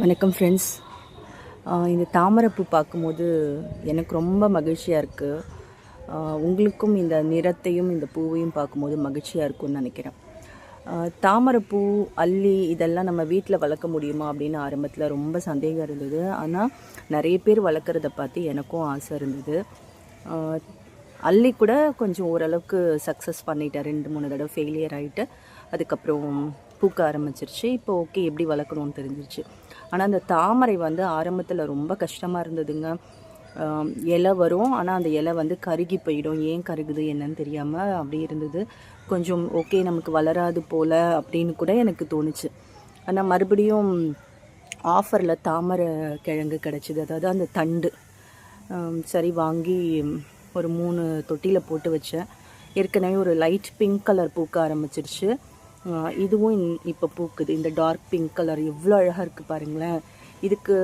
வணக்கம் ஃப்ரெண்ட்ஸ் இந்த தாமரைப்பூ பார்க்கும்போது எனக்கு ரொம்ப மகிழ்ச்சியாக இருக்குது உங்களுக்கும் இந்த நிறத்தையும் இந்த பூவையும் பார்க்கும்போது மகிழ்ச்சியாக இருக்கும்னு நினைக்கிறேன். தாமரைப்பூ அல்லி இதெல்லாம் நம்ம வீட்டில் வளர்க்க முடியுமா அப்படின்னு ஆரம்பத்தில் ரொம்ப சந்தேகம் இருந்தது. ஆனால் நிறைய பேர் வளர்க்குறத பார்த்து எனக்கும் ஆசை இருந்தது. அள்ளி கூட கொஞ்சம் ஓரளவுக்கு சக்ஸஸ் பண்ணிட்டேன். ரெண்டு மூணு தடவை ஃபெயிலியர் ஆகிட்டு அதுக்கப்புறம் பூக்க ஆரம்பிச்சிருச்சு. இப்போ ஓகே எப்படி வளர்க்கணும்னு தெரிஞ்சிருச்சு. ஆனால் அந்த தாமரை வந்து ஆரம்பத்தில் ரொம்ப கஷ்டமாக இருந்ததுங்க. இலை வரும். ஆனால் அந்த இலை வந்து கருகி போயிடும். ஏன் கருகுது என்னன்னு தெரியாமல் அப்படி இருந்தது. கொஞ்சம் ஓகே நமக்கு வளராது போல் அப்படின்னு கூட எனக்கு தோணுச்சு. ஆனால் மறுபடியும் ஆஃபரில் தாமரை கிழங்கு கிடச்சிது. அதாவது அந்த தண்டு. சரி வாங்கி ஒரு மூணு தொட்டியில் போட்டு வச்சேன். ஏற்கனவே ஒரு லைட் பிங்க் கலர் பூக்க ஆரம்பிச்சிருச்சு. இதுவும் இப்போ பூக்குது. இந்த டார்க் பிங்க் கலர் எவ்வளோ அழகாக இருக்குது பாருங்களேன். இதுக்கு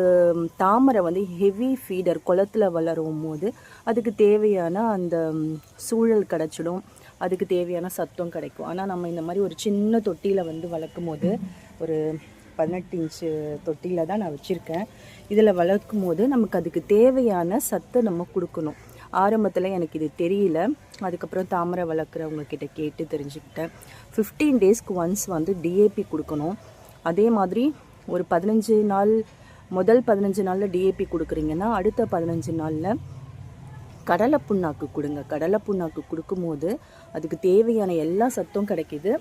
தாமரை வந்து ஹெவி ஃபீடர் குளத்துல வளரும் போது அதுக்கு தேவையான அந்த சூழல் கிடச்சிடும். அதுக்கு தேவையான சத்தம் கிடைக்கும். ஆனால் நம்ம இந்த மாதிரி ஒரு சின்ன தொட்டியில் வந்து வளர்க்கும் போது ஒரு பதினெட்டு இன்ச்சு தொட்டியில் தான் நான் வச்சுருக்கேன். இதில் வளர்க்கும் போது நமக்கு அதுக்கு தேவையான சத்தை நம்ம கொடுக்கணும். ஆரம்பத்தில் எனக்கு இது தெரியல. அதுக்கப்புறம் தாமரை வளர்க்குறவங்கக்கிட்ட கேட்டு தெரிஞ்சுக்கிட்டேன். ஃபிஃப்டீன் டேஸ்க்கு ஒன்ஸ் வந்து டிஏபி கொடுக்கணும். அதே மாதிரி ஒரு பதினஞ்சு நாள் முதல் பதினஞ்சு நாளில் டிஏபி கொடுக்குறீங்கன்னா அடுத்த பதினஞ்சு நாளில் கடலை புண்ணாக்கு கொடுங்க. கடலை புண்ணாக்கு கொடுக்கும்போது அதுக்கு தேவையான எல்லா சத்தும் கிடைக்கிது.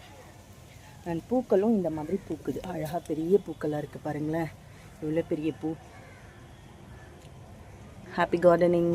அண்ட் பூக்களும் இந்த மாதிரி பூக்குது. அழகாக பெரிய பூக்களாக இருக்குது பாருங்களேன். எவ்வளோ பெரிய பூ. Happy gardening